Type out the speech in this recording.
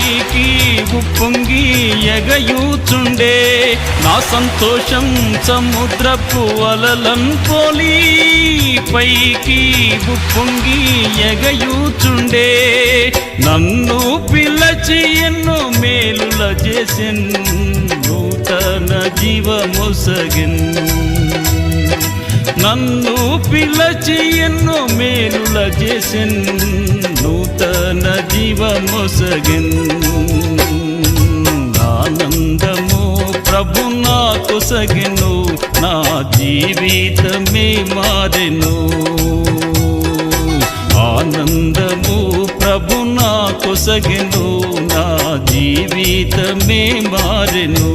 పైకి ఉప్పొంగి ఎగయూచుండే. నా సంతోషం సముద్రపు అలలం పోలి పైకి ఉప్పొంగి ఎగయూచుండే. నన్ను పిల్లచి ఎన్నో మేలుల చేసెన్ నూతన జీవమొసగిన్. నన్ను పిల్లచి ఎన్నో మేలుల చేసెన్ నూతన జీవమొసగిన్ ఆనందము ప్రభు నాకు సగెను నా జీవితమే మారెను ఆనందము ప్రభు నాకు సగెను నా జీవితమే మారెను